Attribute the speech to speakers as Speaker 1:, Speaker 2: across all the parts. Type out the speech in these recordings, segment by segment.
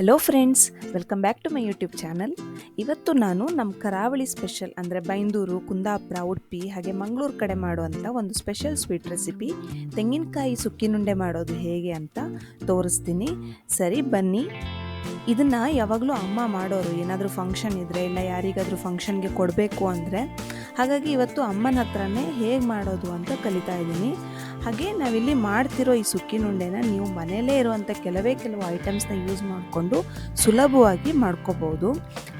Speaker 1: Hello friends welcome back to my YouTube channel ಇವತ್ತು ನಾನು ನಮ್ಮ ಕರಾವಳಿ ಸ್ಪೆಷಲ್ ಅಂದರೆ ಬೈಂದೂರು, ಕುಂದಾಪುರ, ಉಡುಪಿ ಹಾಗೆ ಮಂಗಳೂರು ಕಡೆ ಮಾಡುವಂಥ ಒಂದು ಸ್ಪೆಷಲ್ ಸ್ವೀಟ್ ರೆಸಿಪಿ ತೆಂಗಿನಕಾಯಿ ಸುಕ್ಕಿನುಂಡೆ ಮಾಡೋದು ಹೇಗೆ ಅಂತ ತೋರಿಸ್ತೀನಿ. ಸರಿ, ಬನ್ನಿ. ಇದನ್ನು ಯಾವಾಗಲೂ ಅಮ್ಮ ಮಾಡೋರು, ಏನಾದರೂ ಫಂಕ್ಷನ್ ಇದ್ದರೆ ಇಲ್ಲ ಯಾರಿಗಾದರೂ ಫಂಕ್ಷನ್ಗೆ ಕೊಡಬೇಕು ಅಂದರೆ, ಹಾಗಾಗಿ ಇವತ್ತು ಅಮ್ಮನ ಹತ್ರನೇ ಹೇಗೆ ಮಾಡೋದು ಅಂತ ಕಲಿತಾ ಇದ್ದೀನಿ. ಹಾಗೆ ನಾವಿಲ್ಲಿ ಮಾಡ್ತಿರೋ ಈ ಸುಕ್ಕಿನುಂಡೆನ ನೀವು ಮನೆಯಲ್ಲೇ ಇರುವಂಥ ಕೆಲವೇ ಕೆಲವು ಐಟಮ್ಸ್ನ ಯೂಸ್ ಮಾಡಿಕೊಂಡು ಸುಲಭವಾಗಿ ಮಾಡ್ಕೋಬೋದು.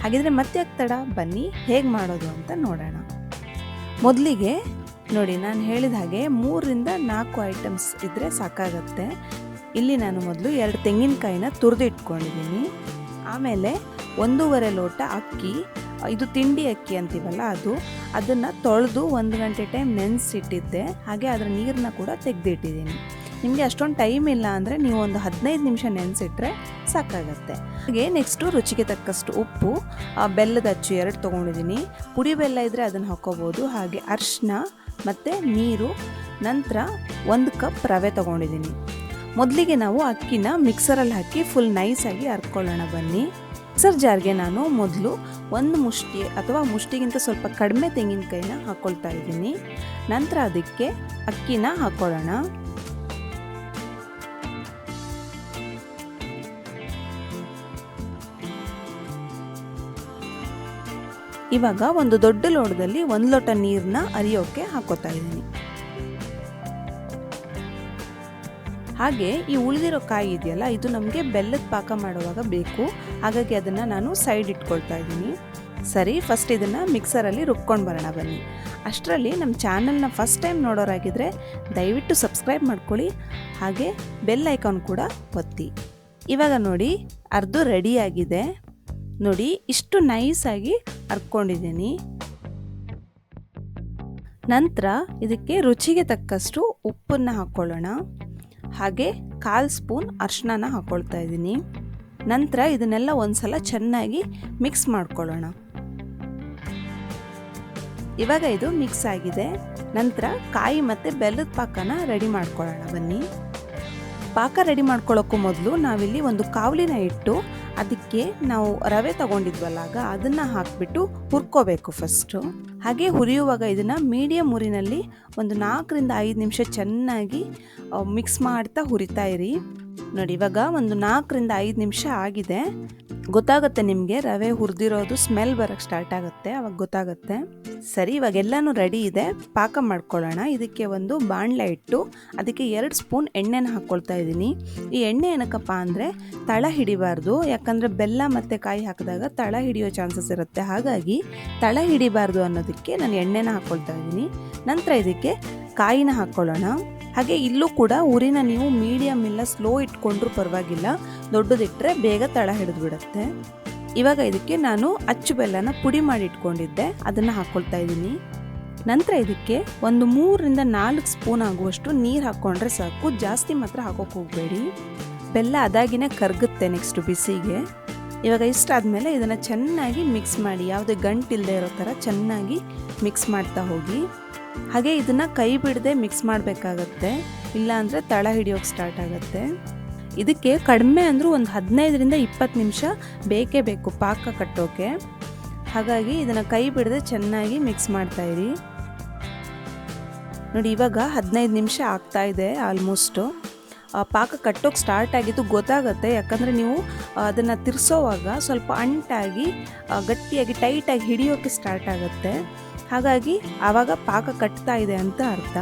Speaker 1: ಹಾಗಿದ್ರೆ ಮತ್ತೆ ತಡ? ಬನ್ನಿ, ಹೇಗೆ ಮಾಡೋದು ಅಂತ ನೋಡೋಣ. ಮೊದಲಿಗೆ ನೋಡಿ, ನಾನು ಹೇಳಿದ ಹಾಗೆ ಮೂರರಿಂದ ನಾಲ್ಕು ಐಟಮ್ಸ್ ಇದ್ದರೆ ಸಾಕಾಗತ್ತೆ. ಇಲ್ಲಿ ನಾನು ಮೊದಲು ಎರಡು ತೆಂಗಿನಕಾಯಿನ ತುರಿದು ಇಟ್ಕೊಂಡಿದ್ದೀನಿ ಆಮೇಲೆ ಒಂದೂವರೆ ಲೋಟ ಅಕ್ಕಿ, ಇದು ತಿಂಡಿ ಅಕ್ಕಿ ಅಂತೀವಲ್ಲ ಅದು, ಅದನ್ನು ತೊಳೆದು ಒಂದು ಗಂಟೆ ಟೈಮ್ ನೆನೆಸಿಟ್ಟಿದ್ದೆ. ಹಾಗೆ ಅದರ ನೀರನ್ನ ಕೂಡ ತೆಗೆದಿಟ್ಟಿದ್ದೀನಿ. ನಿಮಗೆ ಅಷ್ಟೊಂದು ಟೈಮ್ ಇಲ್ಲ ಅಂದರೆ ನೀವು ಒಂದು ಹದಿನೈದು ನಿಮಿಷ ನೆನೆಸಿಟ್ರೆ ಸಾಕಾಗತ್ತೆ. ಹಾಗೆ ನೆಕ್ಸ್ಟು ರುಚಿಗೆ ತಕ್ಕಷ್ಟು ಉಪ್ಪು ಬೆಲ್ಲದ ಅಚ್ಚು ಎರಡು ತೊಗೊಂಡಿದ್ದೀನಿ. ಪುಡಿ ಬೆಲ್ಲ ಇದ್ದರೆ ಅದನ್ನು ಹಾಕ್ಕೋಬೋದು ಹಾಗೆ ಅರ್ಶಿನ ಮತ್ತು ನೀರು, ನಂತರ ಒಂದು ಕಪ್ ರವೆ ತೊಗೊಂಡಿದ್ದೀನಿ. ಮೊದಲಿಗೆ ನಾವು ಅಕ್ಕಿನ ಮಿಕ್ಸರಲ್ಲಿ ಹಾಕಿ ಫುಲ್ ನೈಸಾಗಿ ಹರ್ಕೊಳ್ಳೋಣ ಬನ್ನಿ. ಮಿಕ್ಸರ್ ಜಾರ್ಗೆ ನಾನು ಮೊದಲು ಒಂದು ಮುಷ್ಟಿ ಅಥವಾ ಮುಷ್ಟಿಗಿಂತ ಸ್ವಲ್ಪ ಕಡಿಮೆ ತೆಂಗಿನಕಾಯಿನ ಹಾಕ್ಕೊಳ್ತಾ ಇದ್ದೀನಿ. ನಂತರ ಅದಕ್ಕೆ ಅಕ್ಕಿನ ಹಾಕ್ಕೊಳ್ಳೋಣ ಇವಾಗ ಒಂದು ದೊಡ್ಡ ಲೋಟದಲ್ಲಿ ಒಂದು ಲೋಟ ನೀರನ್ನ ಅರಿಯೋಕೆ ಹಾಕೋತಾ ಇದ್ದೀನಿ. ಹಾಗೆ ಈ ಉಳಿದಿರೋ ಕಾಯಿ ಇದೆಯಲ್ಲ, ಇದು ನಮಗೆ ಬೆಲ್ಲದ ಪಾಕ ಮಾಡುವಾಗ ಬೇಕು. ಹಾಗಾಗಿ ಅದನ್ನು ನಾನು ಸೈಡ್ ಇಟ್ಕೊಳ್ತಾ ಇದ್ದೀನಿ. ಸರಿ ಫಸ್ಟ್ ಇದನ್ನು ಮಿಕ್ಸರಲ್ಲಿ ರುಬ್ಕೊಂಡು ಬರೋಣ ಬನ್ನಿ. ಅಷ್ಟರಲ್ಲಿ ನಮ್ಮ ಚಾನಲ್ನ ಫಸ್ಟ್ ಟೈಮ್ ನೋಡೋರಾಗಿದ್ದರೆ ದಯವಿಟ್ಟು ಸಬ್ಸ್ಕ್ರೈಬ್ ಮಾಡ್ಕೊಳ್ಳಿ. ಹಾಗೆ ಬೆಲ್ ಐಕಾನ್ ಕೂಡ ಒತ್ತಿ. ಇವಾಗ ನೋಡಿ ಅರ್ಧ ರೆಡಿಯಾಗಿದೆ ನೋಡಿ, ಇಷ್ಟು ನೈಸಾಗಿ ಹರ್ಕೊಂಡಿದ್ದೀನಿ ನಂತರ ಇದಕ್ಕೆ ರುಚಿಗೆ ತಕ್ಕಷ್ಟು ಉಪ್ಪನ್ನು ಹಾಕ್ಕೊಳ್ಳೋಣ. ಹಾಗೆ ಕಾಲು ಸ್ಪೂನ್ ಅರ್ಶಿನ ಹಾಕ್ಕೊಳ್ತಾ ಇದ್ದೀನಿ. ನಂತರ ಇದನ್ನೆಲ್ಲ ಒಂದ್ಸಲ ಚೆನ್ನಾಗಿ ಮಿಕ್ಸ್ ಮಾಡ್ಕೊಳ್ಳೋಣ. ಇವಾಗ ಇದು ಮಿಕ್ಸ್ ಆಗಿದೆ. ನಂತರ ಕಾಯಿ ಮತ್ತು ಬೆಲ್ಲದ ಪಾಕನ ರೆಡಿ ಮಾಡ್ಕೊಳ್ಳೋಣ ಬನ್ನಿ. ಪಾಕ ರೆಡಿ ಮಾಡ್ಕೊಳ್ಳೋಕ್ಕೂ ಮೊದಲು ನಾವಿಲ್ಲಿ ಒಂದು ಕಾವಲಿನ ಇಟ್ಟು ಅದಕ್ಕೆ ನಾವು ರವೆ ತಗೊಂಡಿದ್ವಲ್ಲ ಆಗ ಅದನ್ನು ಹಾಕಿಬಿಟ್ಟು ಹುರ್ಕೋಬೇಕು ಫಸ್ಟು ಹಾಗೆ ಹುರಿಯುವಾಗ ಇದನ್ನು ಮೀಡಿಯಮ್ ಉರಿನಲ್ಲಿ ಒಂದು ನಾಲ್ಕರಿಂದ ಐದು ನಿಮಿಷ ಚೆನ್ನಾಗಿ ಮಿಕ್ಸ್ ಮಾಡ್ತಾ ಹುರಿತಾ ಇರಿ. ನೋಡಿ, ಇವಾಗ ಒಂದು ನಾಲ್ಕರಿಂದ ಐದು ನಿಮಿಷ ಆಗಿದೆ. ಗೊತ್ತಾಗುತ್ತೆ ನಿಮಗೆ, ರವೆ ಹುರಿದಿರೋದು ಸ್ಮೆಲ್ ಬರೋಕ್ಕೆ ಸ್ಟಾರ್ಟ್ ಆಗುತ್ತೆ, ಅವಾಗ ಗೊತ್ತಾಗುತ್ತೆ. ಸರಿ, ಇವಾಗ ಎಲ್ಲನೂ ರೆಡಿ ಇದೆ. ಪಾಕ ಮಾಡ್ಕೊಳ್ಳೋಣ. ಇದಕ್ಕೆ ಒಂದು ಬಾಣಲೆ ಇಟ್ಟು ಅದಕ್ಕೆ ಎರಡು ಸ್ಪೂನ್ ಎಣ್ಣೆನ ಹಾಕ್ಕೊಳ್ತಾ ಇದ್ದೀನಿ. ಈ ಎಣ್ಣೆ ಏನಕ್ಕಪ್ಪ ಅಂದರೆ ತಳ ಹಿಡಿಬಾರ್ದು. ಯಾಕಂದರೆ ಬೆಲ್ಲ ಮತ್ತು ಕಾಯಿ ಹಾಕಿದಾಗ ತಳ ಹಿಡಿಯೋ ಚಾನ್ಸಸ್ ಇರುತ್ತೆ. ಹಾಗಾಗಿ ತಳ ಹಿಡಿಬಾರ್ದು ಅನ್ನೋದಕ್ಕೆ ನಾನು ಎಣ್ಣೆನ ಹಾಕ್ಕೊಳ್ತಾ ಇದ್ದೀನಿ. ನಂತರ ಇದಕ್ಕೆ ಕಾಯಿನ ಹಾಕ್ಕೊಳ್ಳೋಣ. ಹಾಗೆ ಇಲ್ಲೂ ಕೂಡ ಉರಿನ ನೀವು ಮೀಡಿಯಮ್ ಇಲ್ಲ ಸ್ಲೋ ಇಟ್ಕೊಂಡ್ರೂ ಪರವಾಗಿಲ್ಲ. ದೊಡ್ಡದಿಟ್ಟರೆ ಬೇಗ ತಳ ಹಿಡಿದು ಬಿಡುತ್ತೆ ಇವಾಗ ಇದಕ್ಕೆ ನಾನು ಅಚ್ಚು ಬೆಲ್ಲನ ಪುಡಿ ಮಾಡಿ ಇಟ್ಕೊಂಡಿದ್ದೆ. ಅದನ್ನು ಹಾಕ್ಕೊಳ್ತಾ ಇದ್ದೀನಿ. ನಂತರ ಇದಕ್ಕೆ ಒಂದು ಮೂರರಿಂದ ನಾಲ್ಕು ಸ್ಪೂನ್ ಆಗುವಷ್ಟು ನೀರು ಹಾಕ್ಕೊಂಡ್ರೆ ಸಾಕು. ಜಾಸ್ತಿ ಮಾತ್ರ ಹಾಕೋಕೆ ಹೋಗಬೇಡಿ. ಬೆಲ್ಲ ಅದಾಗಿನೇ ಕರಗುತ್ತೆ ನೆಕ್ಸ್ಟ್ ಬಿಸಿಗೆ. ಇವಾಗ ಇಷ್ಟ ಆದಮೇಲೆ ಇದನ್ನು ಚೆನ್ನಾಗಿ ಮಿಕ್ಸ್ ಮಾಡಿ, ಯಾವುದೇ ಗಂಟಿಲ್ಲದೆ ಇರೋ ಥರ ಚೆನ್ನಾಗಿ ಮಿಕ್ಸ್ ಮಾಡ್ತಾ ಹೋಗಿ. ಹಾಗೆ ಇದನ್ನು ಕೈ ಬಿಡದೆ ಮಿಕ್ಸ್ ಮಾಡಬೇಕಾಗತ್ತೆ. ಇಲ್ಲಾಂದರೆ ತಳ ಹಿಡಿಯೋಕೆ ಸ್ಟಾರ್ಟ್ ಆಗುತ್ತೆ. ಇದಕ್ಕೆ ಕಡಿಮೆ ಅಂದರೂ ಒಂದು ಹದಿನೈದರಿಂದ ಇಪ್ಪತ್ತು ನಿಮಿಷ ಬೇಕೇ ಬೇಕು ಪಾಕ ಕಟ್ಟೋಕೆ. ಹಾಗಾಗಿ ಇದನ್ನು ಕೈ ಬಿಡದೆ ಚೆನ್ನಾಗಿ ಮಿಕ್ಸ್ ಮಾಡ್ತಾ ಇರಿ. ನೋಡಿ ಇವಾಗ ಹದಿನೈದು ನಿಮಿಷ ಆಗ್ತಾ ಇದೆ ಆಲ್ಮೋಸ್ಟು ಪಾಕ ಕಟ್ಟೋಕೆ ಸ್ಟಾರ್ಟ್ ಆಗಿದ್ದು ಗೊತ್ತಾಗುತ್ತೆ. ಯಾಕಂದರೆ ನೀವು ಅದನ್ನು ತಿರ್ಸೋವಾಗ ಸ್ವಲ್ಪ ಅಂಟಾಗಿ ಗಟ್ಟಿಯಾಗಿ ಟೈಟಾಗಿ ಹಿಡಿಯೋಕೆ ಸ್ಟಾರ್ಟ್ ಆಗುತ್ತೆ. ಹಾಗಾಗಿ ಆವಾಗ ಪಾಕ ಕಟ್ತಾ ಇದೆ ಅಂತ ಅರ್ಥ.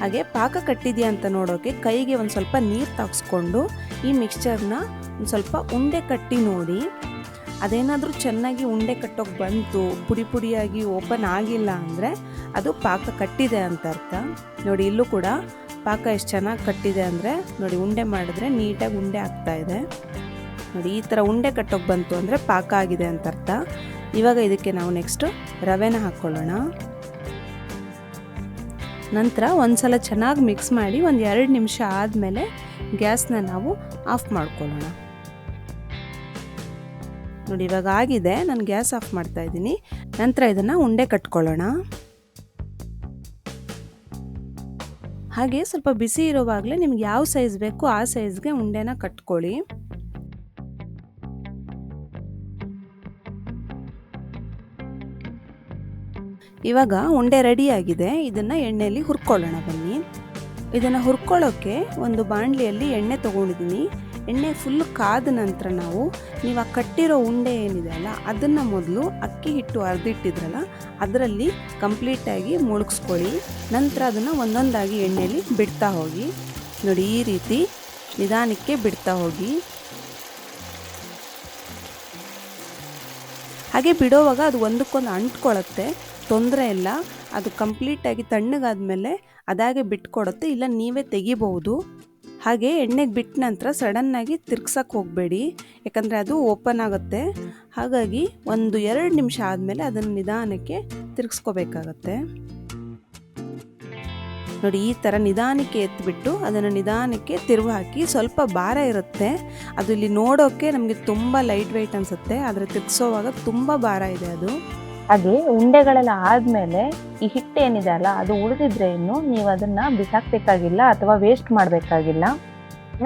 Speaker 1: ಹಾಗೆ ಪಾಕ ಕಟ್ಟಿದೆಯಾ ಅಂತ ನೋಡೋಕೆ ಕೈಗೆ ಒಂದು ಸ್ವಲ್ಪ ನೀರು ತಾಗಿಸ್ಕೊಂಡು ಈ ಮಿಕ್ಸ್ಚರ್ನ ಒಂದು ಸ್ವಲ್ಪ ಉಂಡೆ ಕಟ್ಟಿ ನೋಡಿ. ಅದೇನಾದರೂ ಚೆನ್ನಾಗಿ ಉಂಡೆ ಕಟ್ಟೋಕೆ ಬಂತು, ಪುಡಿ ಪುಡಿಯಾಗಿ ಓಪನ್ ಆಗಿಲ್ಲ ಅಂದರೆ ಅದು ಪಾಕ ಕಟ್ಟಿದೆ ಅಂತ ಅರ್ಥ. ನೋಡಿ ಇಲ್ಲೂ ಕೂಡ ಪಾಕ ಎಷ್ಟು ಚೆನ್ನಾಗಿ ಕಟ್ಟಿದೆ ಅಂದರೆ ನೋಡಿ ಉಂಡೆ ಮಾಡಿದ್ರೆ ನೀಟಾಗಿ ಉಂಡೆ ಆಗ್ತಾ ಇದೆ. ನೋಡಿ ಈ ಥರ ಉಂಡೆ ಕಟ್ಟೋಕೆ ಬಂತು ಅಂದರೆ ಪಾಕ ಆಗಿದೆ ಅಂತ ಅರ್ಥ. ಇವಾಗ ಇದಕ್ಕೆ ನಾವು ನೆಕ್ಸ್ಟು ರವೆನ ಹಾಕ್ಕೊಳ್ಳೋಣ. ನಂತರ ಒಂದು ಸಲ ಚೆನ್ನಾಗಿ ಮಿಕ್ಸ್ ಮಾಡಿ ಒಂದು ಎರಡು ನಿಮಿಷ ಆದಮೇಲೆ ಗ್ಯಾಸ್ನ ನಾವು ಆಫ್ ಮಾಡ್ಕೊಳ್ಳೋಣ. ನೋಡಿ, ಇವಾಗ ಆಗಿದೆ. ನಾನು ಗ್ಯಾಸ್ ಆಫ್ ಮಾಡ್ತಾ ಇದ್ದೀನಿ. ನಂತರ ಇದನ್ನು ಉಂಡೆ ಕಟ್ಕೊಳ್ಳೋಣ. ಹಾಗೆ ಸ್ವಲ್ಪ ಬಿಸಿ ಇರೋವಾಗಲೇ ನಿಮ್ಗೆ ಯಾವ ಸೈಜ್ ಬೇಕು ಆ ಸೈಜ್ಗೆ ಉಂಡೆನ ಕಟ್ಕೊಳ್ಳಿ. ಇವಾಗ ಉಂಡೆ ರೆಡಿಯಾಗಿದೆ. ಇದನ್ನು ಎಣ್ಣೆಯಲ್ಲಿ ಹುರ್ಕೊಳ್ಳೋಣ ಬನ್ನಿ. ಇದನ್ನು ಹುರ್ಕೊಳ್ಳೋಕ್ಕೆ ಒಂದು ಬಾಣಲಿಯಲ್ಲಿ ಎಣ್ಣೆ ತೊಗೊಂಡಿದ್ದೀನಿ. ಎಣ್ಣೆ ಫುಲ್ ಕಾದ ನಂತರ ನಾವು, ನೀವು ಆ ಕಟ್ಟಿರೋ ಉಂಡೆ ಏನಿದೆ ಅಲ್ಲ, ಅದನ್ನು ಮೊದಲು ಅಕ್ಕಿ ಹಿಟ್ಟು ಅರ್ದಿಟ್ಟಿದ್ರಲ್ಲ, ಅದರಲ್ಲಿ ಕಂಪ್ಲೀಟಾಗಿ ಮುಳುಗಿಸ್ಕೊಳ್ಳಿ. ನಂತರ ಅದನ್ನು ಒಂದೊಂದಾಗಿ ಎಣ್ಣೆಯಲ್ಲಿ ಬಿಡ್ತಾ ಹೋಗಿ. ನೋಡಿ, ಈ ರೀತಿ ನಿಧಾನಕ್ಕೆ ಬಿಡ್ತಾ ಹೋಗಿ. ಹಾಗೆ ಬಿಡೋವಾಗ ಅದು ಒಂದಕ್ಕೊಂದು ಅಂಟ್ಕೊಳ್ಳುತ್ತೆ ತೊಂದರೆ ಇಲ್ಲ. ಅದು ಕಂಪ್ಲೀಟಾಗಿ ತಣ್ಣಗಾದ್ಮೇಲೆ ಅದಾಗೆ ಬಿಟ್ಕೊಡುತ್ತೆ. ಇಲ್ಲ, ನೀವೇ ತೆಗಿಬಹುದು. ಹಾಗೆ ಎಣ್ಣೆಗೆ ಬಿಟ್ಟ ನಂತರ ಸಡನ್ನಾಗಿ ತಿರ್ಗ್ಸಕ್ಕೆ ಹೋಗಬೇಡಿ. ಯಾಕಂದರೆ ಅದು ಓಪನ್ ಆಗುತ್ತೆ. ಹಾಗಾಗಿ ಒಂದು ಎರಡು ನಿಮಿಷ ಆದಮೇಲೆ ಅದನ್ನು ನಿಧಾನಕ್ಕೆ ತಿರ್ಗಿಸ್ಕೋಬೇಕಾಗತ್ತೆ. ನೋಡಿ, ಈ ಥರ ನಿಧಾನಕ್ಕೆ ಎತ್ತಿಬಿಟ್ಟು ಅದನ್ನು ನಿಧಾನಕ್ಕೆ ತಿರುವು ಹಾಕಿ ಸ್ವಲ್ಪ ಭಾರ ಇರುತ್ತೆ. ಅದು ಇಲ್ಲಿ ನೋಡೋಕ್ಕೆ ನಮಗೆ ತುಂಬ ಲೈಟ್ ವೆಯ್ಟ್ ಅನಿಸುತ್ತೆ. ಆದರೆ ತಿರ್ಗಿಸೋವಾಗ ತುಂಬ ಭಾರ ಇದೆ ಅದು.
Speaker 2: ಹಾಗೆ ಉಂಡೆಗಳೆಲ್ಲ ಆದ್ಮೇಲೆ ಈ ಹಿಟ್ಟು ಏನಿದೆ ಅಲ್ಲ, ಅದು ಉಳಿದಿದ್ರೆ ಇನ್ನು ನೀವು ಅದನ್ನ ಬಿಸಾಕ್ಬೇಕಾಗಿಲ್ಲ ಅಥವಾ ವೇಸ್ಟ್ ಮಾಡಬೇಕಾಗಿಲ್ಲ.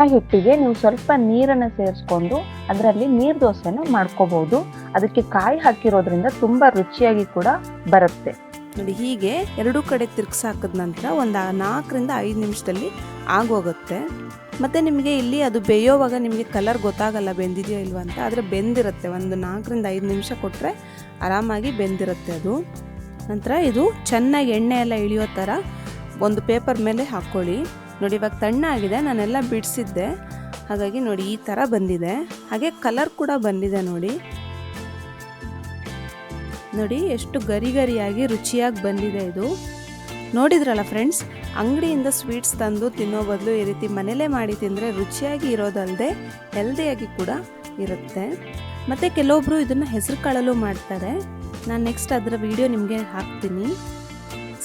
Speaker 2: ಆ ಹಿಟ್ಟಿಗೆ ನೀವು ಸ್ವಲ್ಪ ನೀರನ್ನು ಸೇರಿಸ್ಕೊಂಡು ಅದರಲ್ಲಿ ನೀರು ದೋಸೆನ ಮಾಡ್ಕೋಬಹುದು ಅದಕ್ಕೆ ಕಾಯಿ ಹಾಕಿರೋದ್ರಿಂದ ತುಂಬಾ ರುಚಿಯಾಗಿ ಕೂಡ ಬರುತ್ತೆ.
Speaker 1: ನೋಡಿ, ಹೀಗೆ ಎರಡೂ ಕಡೆ ತಿರ್ಗ್ಸಾಕಿದ ನಂತರ ಒಂದು ನಾಲ್ಕರಿಂದ ಐದು ನಿಮಿಷದಲ್ಲಿ ಆಗೋಗುತ್ತೆ. ಮತ್ತು ನಿಮಗೆ ಇಲ್ಲಿ ಅದು ಬೇಯೋವಾಗ ನಿಮಗೆ ಕಲರ್ ಗೊತ್ತಾಗಲ್ಲ ಬೆಂದಿದೆಯೋ ಇಲ್ವಾ ಅಂತ, ಆದರೆ ಬೆಂದಿರುತ್ತೆ. ಒಂದು ನಾಲ್ಕರಿಂದ ಐದು ನಿಮಿಷ ಕೊಟ್ಟರೆ ಆರಾಮಾಗಿ ಬೆಂದಿರುತ್ತೆ ಅದು. ನಂತರ ಇದು ಚೆನ್ನಾಗಿ ಎಣ್ಣೆ ಎಲ್ಲ ಇಳಿಯೋ ಥರ ಒಂದು ಪೇಪರ್ ಮೇಲೆ ಹಾಕ್ಕೊಳ್ಳಿ ನೋಡಿ, ಇವಾಗ ತಣ್ಣಾಗಿದೆ ನಾನೆಲ್ಲ ಬಿಡಿಸಿದ್ದೆ. ಹಾಗಾಗಿ ನೋಡಿ, ಈ ಥರ ಬಂದಿದೆ. ಹಾಗೆ ಕಲರ್ ಕೂಡ ಬಂದಿದೆ ನೋಡಿ. ನೋಡಿ ಎಷ್ಟು ಗರಿ ಗರಿಯಾಗಿ ರುಚಿಯಾಗಿ ಬಂದಿದೆ ಇದು. ನೋಡಿದ್ರಲ್ಲ ಫ್ರೆಂಡ್ಸ್ ಅಂಗಡಿಯಿಂದ ಸ್ವೀಟ್ಸ್ ತಂದು ತಿನ್ನೋ ಬದಲು ಈ ರೀತಿ ಮನೇಲೇ ಮಾಡಿ ತಿಂದರೆ ರುಚಿಯಾಗಿ ಇರೋದಲ್ಲದೆ ಹೆಲ್ದಿಯಾಗಿ ಕೂಡ ಇರುತ್ತೆ. ಮತ್ತು ಕೆಲವೊಬ್ಬರು ಇದನ್ನು ಹೆಸರು ಕಾಳಲ್ಲೂ ಮಾಡ್ತಾರೆ. ನಾನು ನೆಕ್ಸ್ಟ್ ಅದರ ವಿಡಿಯೋ ನಿಮಗೆ ಹಾಕ್ತೀನಿ.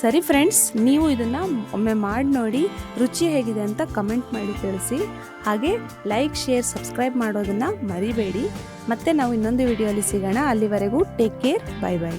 Speaker 1: ಸರಿ ಫ್ರೆಂಡ್ಸ್ ನೀವು ಇದನ್ನು ಒಮ್ಮೆ ಮಾಡಿ ನೋಡಿ ರುಚಿ ಹೇಗಿದೆ ಅಂತ ಕಮೆಂಟ್ ಮಾಡಿ ತಿಳಿಸಿ. ಹಾಗೆ ಲೈಕ್ ಶೇರ್ ಸಬ್ಸ್ಕ್ರೈಬ್ ಮಾಡೋದನ್ನು ಮರಿಬೇಡಿ. ಮತ್ತೆ ನಾವು ಇನ್ನೊಂದು ವಿಡಿಯೋಲಿ ಸಿಗೋಣ. ಅಲ್ಲಿವರೆಗೂ ಟೇಕ್ ಕೇರ್ ಬೈ ಬೈ